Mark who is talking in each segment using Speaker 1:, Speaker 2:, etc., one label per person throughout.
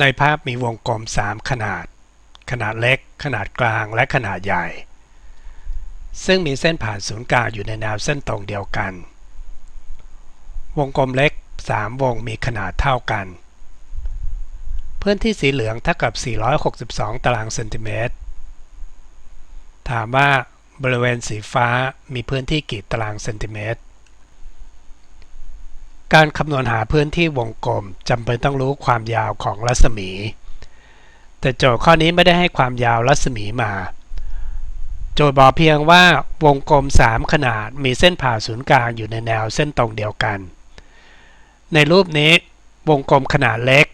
Speaker 1: ในภาพมีวงกลม 3 ขนาด ขนาดเล็ก ขนาดกลาง และขนาดใหญ่ ซึ่งมีเส้นผ่านศูนย์กลางอยู่ในแนวเส้นตรงเดียวกัน วงกลมเล็ก 3 วงมีขนาดเท่ากัน พื้นที่สีเหลืองเท่ากับ 462 ตารางเซนติเมตร ถามว่าบริเวณสีฟ้ามีพื้นที่กี่ตารางเซนติเมตร การคำนวณหาพื้นที่วงกลมจำเป็นต้องรู้ความยาวของรัศมี แต่โจทย์ข้อนี้ไม่ได้ให้ความยาวรัศมีมา โจทย์บอกเพียงว่าวงกลม 3 ขนาดมีเส้นผ่าศูนย์กลางอยู่ในแนวเส้นตรงเดียวกัน ในรูปนี้วงกลมขนาดเล็ก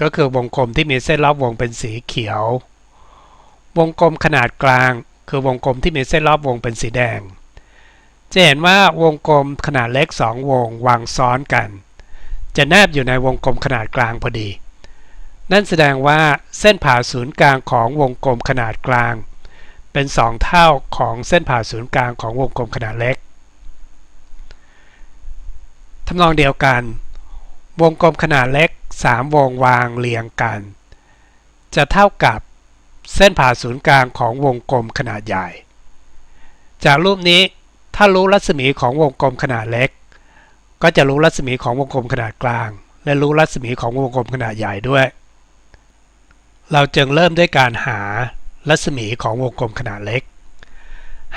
Speaker 1: ก็คือวงกลมที่มีเส้นรอบวงเป็นสีเขียว วงกลมขนาดกลาง คือวงกลมที่มีเส้นรอบวงเป็นสีแดง จะเห็นว่าวงกลมขนาดเล็ก 2 วงวางซ้อนกัน จะแนบอยู่ในวงกลมขนาดกลางพอดี นั่นแสดงว่าเส้นผ่าศูนย์กลางของวงกลมขนาดกลาง เป็น 2 เท่าของเส้นผ่าศูนย์กลางของวงกลมขนาดเล็กทำนองเดียวกัน วงกลมขนาดเล็ก 3 วงวางเรียงกัน จะเท่ากับเส้นผ่าศูนย์กลางของวงกลมขนาดใหญ่ จากรูปนี้ ถ้ารู้รัศมีของวงกลมขนาดเล็ก ก็จะรู้รัศมีของวงกลมขนาดกลาง และรู้รัศมีของวงกลมขนาดใหญ่ด้วย เราจึงเริ่มด้วยการหารัศมีของวงกลมขนาดเล็ก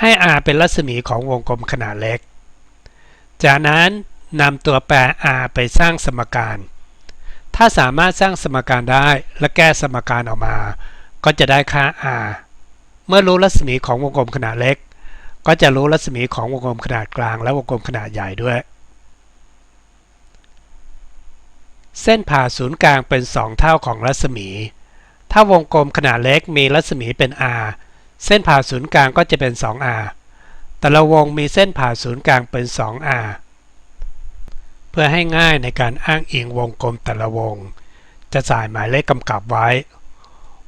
Speaker 1: ให้ r เป็นรัศมีของวงกลมขนาดเล็ก จากนั้นนำตัวแปร r ไปสร้างสมการ ถ้าสามารถสร้างสมการได้และแก้สมการออกมา ก็จะได้ค่า r เมื่อรู้รัศมีของวงกลมขนาดเล็ก ก็จะรู้รัศมีของวงกลมขนาดกลางและวงกลมขนาดใหญ่ด้วย เส้นผ่าศูนย์กลางเป็น 2 เท่าของรัศมี ถ้าวงกลมขนาดเล็กมีรัศมีเป็น r เส้นผ่าศูนย์กลางก็จะเป็น 2r แต่ละวงมีเส้นผ่าศูนย์กลางเป็น 2r เพื่อให้ง่ายในการอ้างอิงวงกลมแต่ละวง จะใส่หมายเลขกำกับไว้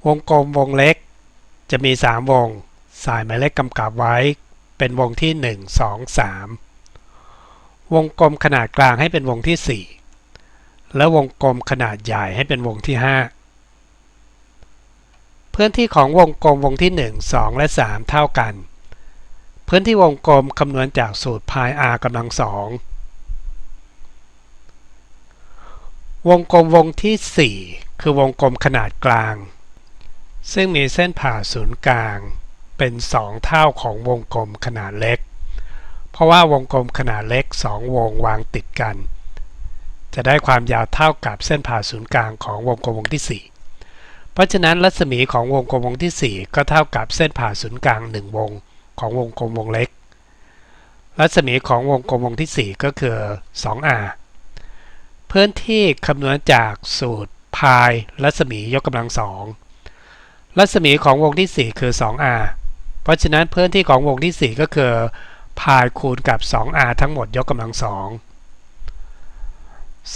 Speaker 1: วงกลมวงเล็ก จะมี 3 วง สายหมายเลขกำกับไว้ เป็นวงที่ 1 2 3 วงกลมขนาดกลางให้เป็นวงที่ 4 และวงกลมขนาดใหญ่ให้เป็นวงที่ 5 พื้นที่ของวงกลมวงที่ 1 2 และ 3 เท่ากัน พื้นที่วงกลมคำนวณจากสูตรพาย r กำลังสองวงกลมวงที่ 4 คือวงกลมขนาดกลาง ซึ่งมีเส้นผ่าศูนย์กลาง เป็น 2 เท่าของวงกลมขนาดเล็ก เพราะว่าวงกลมขนาดเล็ก 2 วงวางติดกัน จะได้ความยาวเท่ากับเส้นผ่าศูนย์กลางของวงกลมวงที่ 4 เพราะฉะนั้นรัศมีของวงกลมวงที่ 4 ก็เท่ากับเส้นผ่าศูนย์กลาง 1 วงของวงกลมวงเล็ก รัศมีของวงกลมวงที่ 4 ก็คือ 2r พื้นที่คำนวณจากสูตรพายรัศมียกกำลังสองรัศมีของวงที่ 4 คือ 2r เพราะฉะนั้นพื้นที่ของวงที่ 4 ก็คือพายคูณกับ 2r ทั้งหมดยกกำลังสอง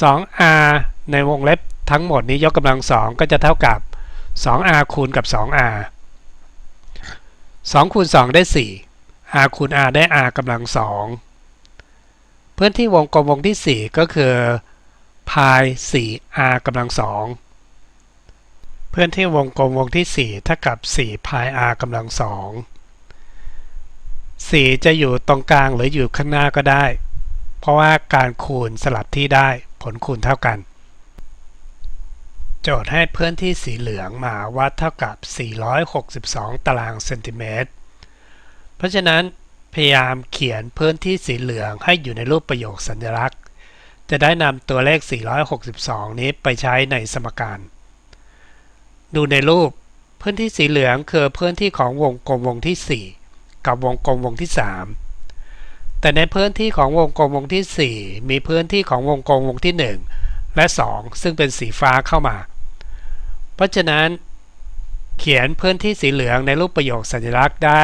Speaker 1: 2r ในวงเล็บทั้งหมดนี้ยกกำลังสองก็จะเท่ากับ 2r คูณกับ 2r 2คูณ2ได้ 4 r คูณ r ได้ r กำลังสองพื้นที่วงกลมวงที่ 4 ก็คือพาย 4r กำลังสองพื่อนที่วงกลมวงที่ 4 เท่ากับ 4 พาย r กำลัง สอง4จะอยู่ตรงกลางหรืออยู่ข้างหน้าก็ได้ เพราะว่าการคูณสลับที่ได้ผลคูณเท่ากัน โจทย์ให้เพื่อนที่สีเหลืองมาวัดเท่ากับ 462 ตารางเซนติเมตร เพราะฉะนั้นพยายามเขียนพื้นที่สีเหลืองให้อยู่ในรูปประโยคสัญลักษณ์ จะได้นำตัวเลข 462 นี้ไปใช้ในสมการ ดูในรูปพื้นที่สีเหลืองคือพื้นที่ของวงกลมวงที่ 4 กับวงกลมวงที่ 3 แต่ในพื้นที่ของวงกลมวงที่ 4 มีพื้นที่ของวงกลมวงที่ 1 และ 2 ซึ่งเป็นสีฟ้าเข้ามา เพราะฉะนั้นเขียนพื้นที่สีเหลืองในรูปประโยคสัญลักษณ์ได้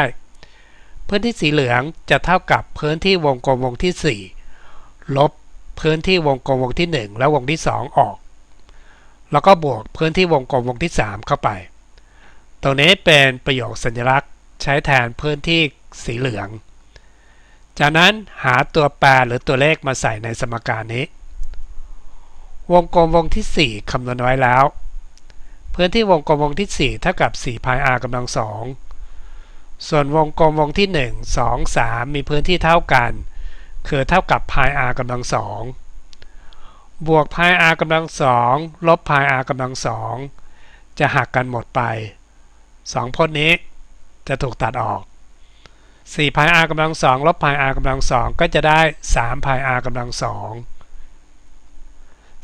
Speaker 1: พื้นที่สีเหลืองจะเท่ากับพื้นที่วงกลมวงที่ 4 ลบพื้นที่วงกลมวงที่ 1 และวงที่ 2 ออก แล้วก็บวกพื้นที่วงกลมวงที่ 3 เข้าไป ตรงนี้เป็นประโยคสัญลักษณ์ ใช้แทนพื้นที่สีเหลือง จากนั้นหาตัวแปรหรือตัวเลขมาใส่ในสมการนี้ วงกลมวงที่ 4 คำนวณไว้แล้ว พื้นที่วงกลมวงที่ 4 เท่ากับ4 pi r กำลังสองส่วนวงกลมวงที่ 1 2 3 มีพื้นที่เท่ากัน คือเท่ากับ pi r กำลังสองบวก pi r กำลังสองลบ pi r กำลังสองจะหักกันหมดไป 2พจน์นี้ จะถูกตัดออก4 pi r กำลังสองลบ pi r กำลังสองก็จะได้3 pi r กำลังสอง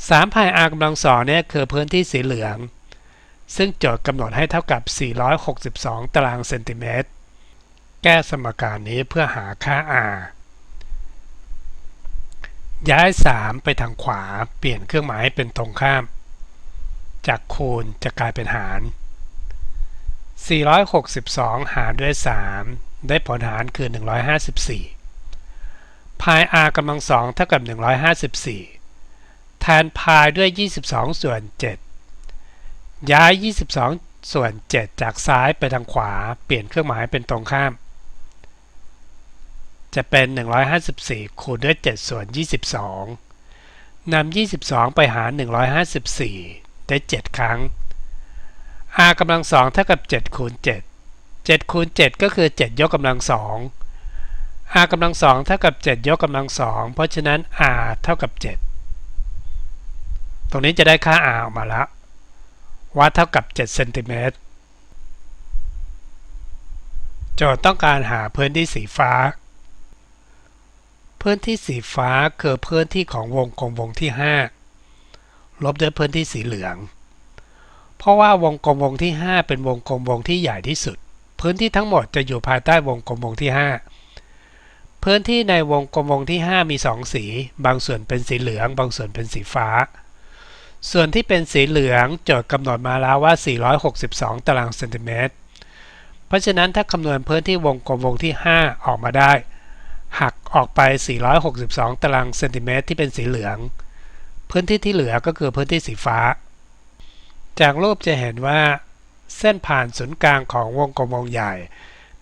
Speaker 1: 3 pi r กำลังสองเนี่ยคือพื้นที่สีเหลือง ซึ่งโจทย์กำหนดให้เท่ากับ 462 ตารางเซนติเมตร แก้สมการนี้เพื่อหาค่า r ย้าย 3 ไปทางขวา เปลี่ยนเครื่องหมายเป็นตรงข้าม จากคูณจะกลายเป็นหาร 462 หารด้วย 3 ได้ผลหารคือ 154 pi r กำลังสองเท่ากับ 154 แทน pi ด้วย 22 ส่วน 7 ย้าย 22 ส่วน 7 จากซ้ายไปทางขวา เปลี่ยนเครื่องหมายเป็นตรงข้าม จะเป็น 154 คูณด้วย 7 ส่วน 22นำ22 ไปหาร 154 ได้ 7 ครั้ง r กำลังสองเท่ากับ7คูณ7 7คูณ7ก็คือ 7 ยกกำลังสอง r กำลังสองเท่ากับ 7 ยกกำลังสองเพราะฉะนั้น r เท่ากับ 7 ตรงนี้จะได้ค่า r ออกมาแล้ววัดเท่ากับ7เซนติเมตรโจทย์ต้องการหาพื้นที่สีฟ้า พื้นที่สีฟ้าคือพื้นที่ของวงกลมวงที่ 5 ลบด้วยพื้นที่สีเหลือง เพราะว่าวงกลมวงที่ 5 เป็นวงกลมวงที่ใหญ่ที่สุด พื้นที่ทั้งหมดจะอยู่ภายใต้วงกลมวงที่ 5 พื้นที่ในวงกลมวงที่ 5 มี 2 สี บางส่วนเป็นสีเหลือง บางส่วนเป็นสีฟ้า ส่วนที่เป็นสีเหลืองโจทย์กำหนดมาแล้วว่า 462 ตารางเซนติเมตร เพราะฉะนั้นถ้าคำนวณพื้นที่วงกลมวงที่ 5 ออกมาได้หักออกไป 462 ตารางเซนติเมตรที่เป็นสีเหลือง พื้นที่ที่เหลือก็คือพื้นที่สีฟ้า จากรูปจะเห็นว่าเส้นผ่านศูนย์กลางของวงกลมวงใหญ่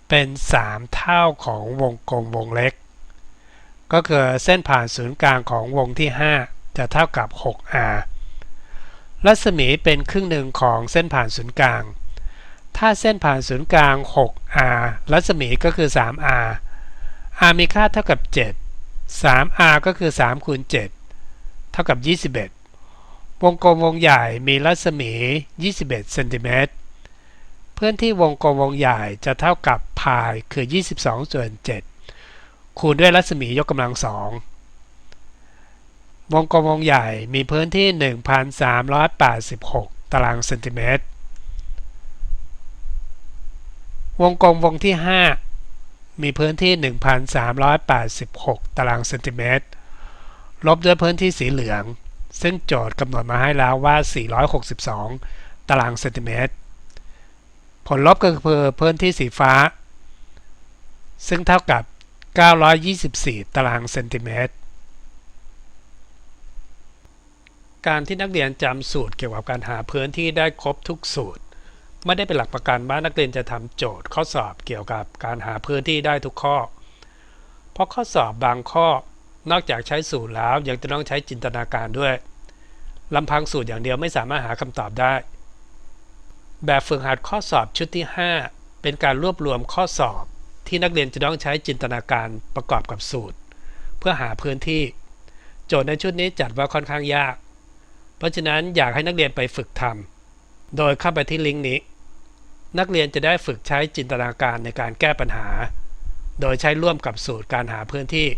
Speaker 1: เป็น 3 เท่าของวงกลมวงเล็ก ก็คือเส้นผ่านศูนย์กลางของวงที่ 5 จะเท่ากับ 6r รัศมีเป็นครึ่งหนึ่งของเส้นผ่านศูนย์กลาง ถ้าเส้นผ่านศูนย์กลาง 6r รัศมีก็คือ 3r r มีค่าเท่ากับ 7 3r ก็คือ3คูณ7เท่ากับ 21 วงกลมวงใหญ่มีรัศมี 21เซนติเมตรพื้นที่วงกลมวงใหญ่จะเท่ากับพายคือ 22ส่วน7คูณด้วยรัศมียกกำลังสองวงกลมวงใหญ่มีพื้นที่ 1,386 ตารางเซนติเมตร วงกลมวงที่ 5 มีพื้นที่ 1,386 ตารางเซนติเมตร ลบด้วยพื้นที่สีเหลือง ซึ่งโจทย์กำหนดมาให้แล้วว่า 462 ตารางเซนติเมตร ผลลบก็คือพื้นที่สีฟ้า ซึ่งเท่ากับ 924 ตารางเซนติเมตร การที่นักเรียนจำสูตรเกี่ยวกับการหาพื้นที่ได้ครบทุกสูตร ไม่ได้เป็นหลักประกันว่านักเรียนจะทำโจทย์ข้อสอบเกี่ยวกับการหาพื้นที่ได้ทุกข้อ เพราะข้อสอบบางข้อ นอกจากใช้สูตรแล้วยังจะต้องใช้จินตนาการด้วยลำพังสูตรอย่างเดียวไม่สามารถหาคำตอบได้ แบบฝึกหัดข้อสอบชุดที่ 5 เป็นการรวบรวมข้อสอบ ที่นักเรียนจะต้องใช้จินตนาการประกอบกับสูตร เพื่อหาพื้นที่ โจทย์ในชุดนี้จัดว่าค่อนข้างยาก เพราะฉะนั้นอยากให้นักเรียนไปฝึกทำโดยเข้าไปที่ลิงก์นี้ นักเรียนจะได้ฝึกใช้จินตนาการในการแก้ปัญหา โดยใช้ร่วมกับสูตรการหาพื้นที่